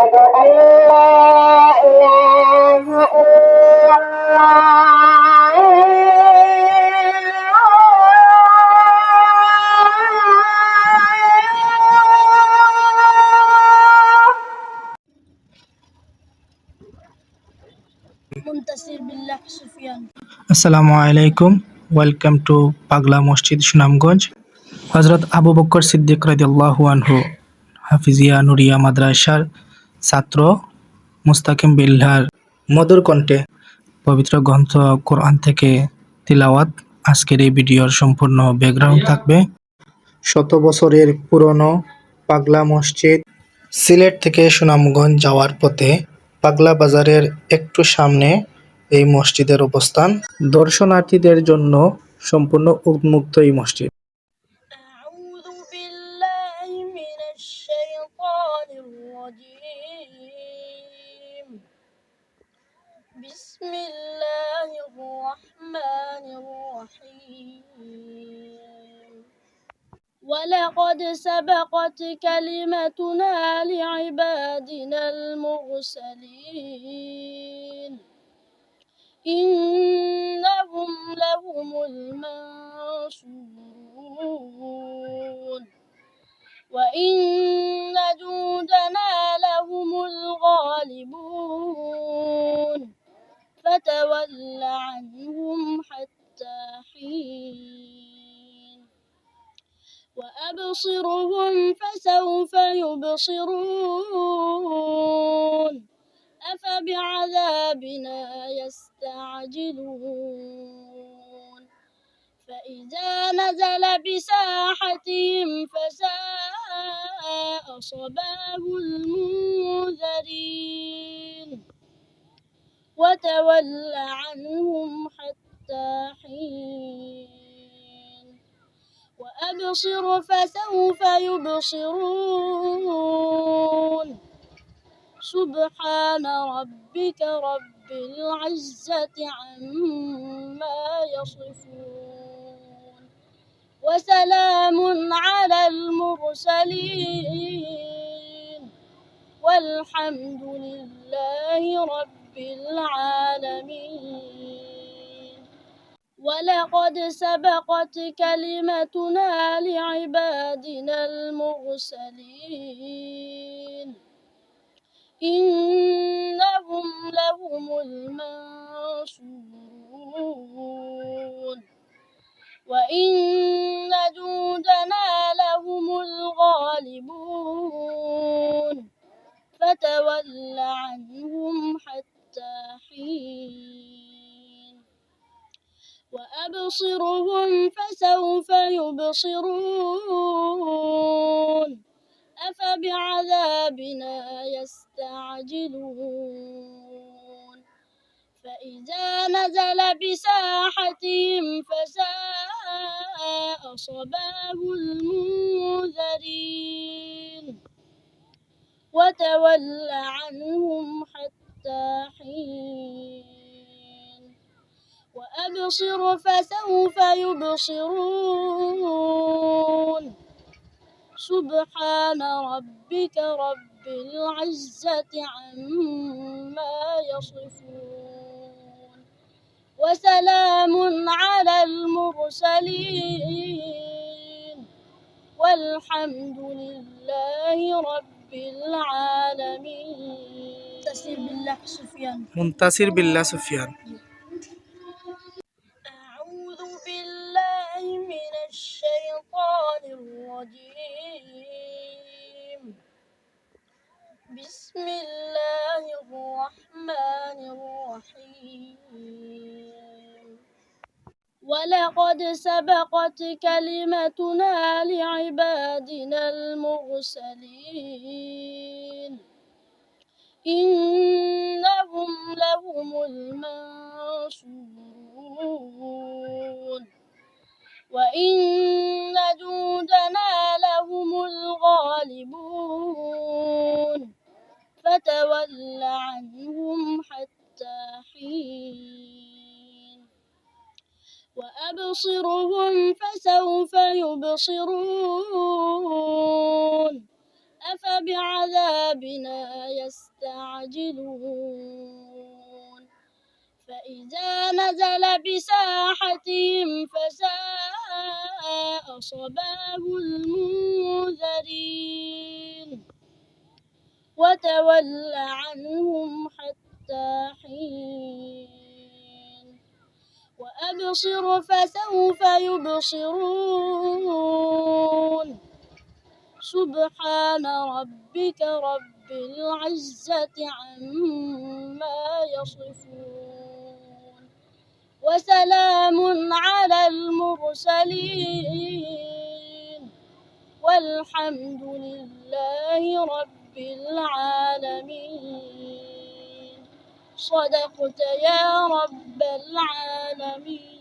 أشهد أن لا إله إلا الله মুন্তাসির বিল্লাহ সুফিয়ান আসসালামু আলাইকুম welcome to পাগলা মসজিদ সুনামগঞ্জ হজরত আবু বক্কর সিদ্দিক রাদিয়াল্লাহু আনহু হাফিজিয়া নুরিয়া মাদ্রাসার ছাত্র মুস্তাকিম বিল্লার মধুর কণ্ঠে পবিত্র গ্রন্থ কোরআন থেকে তিলাওয়াত। আজকের এই ভিডিওর সম্পূর্ণ ব্যাকগ্রাউন্ড থাকবে। শত বছরের পুরনো পাগলা মসজিদ সিলেট থেকে সুনামগঞ্জ যাওয়ার পথে পাগলা বাজারের একটু সামনে এই মসজিদের অবস্থান। দর্শনার্থীদের জন্য সম্পূর্ণ উন্মুক্ত এই মসজিদ। بسم الله الرحمن الرحيم. ولقد سبقت كلمتنا لعبادنا المرسلين. إنهم لهم المنصورون. وإن فتول عنهم حتى حين وأبصرهم فسوف يبصرون أفبعذابنا يستعجلون فإذا نزل بساحتهم فساء صباب المنذرين وتول عنهم حتى حين. وأبصر فسوف يبصرون. سبحان ربك رب العزة عما يصفون. وسلام على المرسلين. والحمد لله رب العالمين. ولقد سبقت كلمتنا لعبادنا المرسلين. إنهم لهم المنصورون. وإن فتول عنهم حتى حين وأبصرهم فسوف يبصرون أفبعذابنا يستعجلون فإذا نزل بساحتهم فساء صباب المنذرين وتول عنهم حتى حين. وأبصر فسوف يبصرون. سبحان ربك رب العزة عما يصفون. وسلام على المرسلين. والحمد لله رب منتصر بالله سفيان. منتصر بالله سفيان. أعوذ بالله من الشيطان الرجيم. بسم الله ولقد سبقت كلمتنا لعبادنا المرسلين. إنهم لهم المنصورون. وإن جندنا لهم الغالبون. فتول عنهم وأبصرهم فسوف يبصرون. أفبعذابنا يستعجلون؟ فإذا نزل بساحتهم فساء صباب المنذرين. وتول عنهم حتى حين وأبصر فسوف يبصرون. سبحان ربك رب العزة عما يصفون. وسلام على المرسلين. والحمد لله رب العالمين. صدقت يا رب العالمين.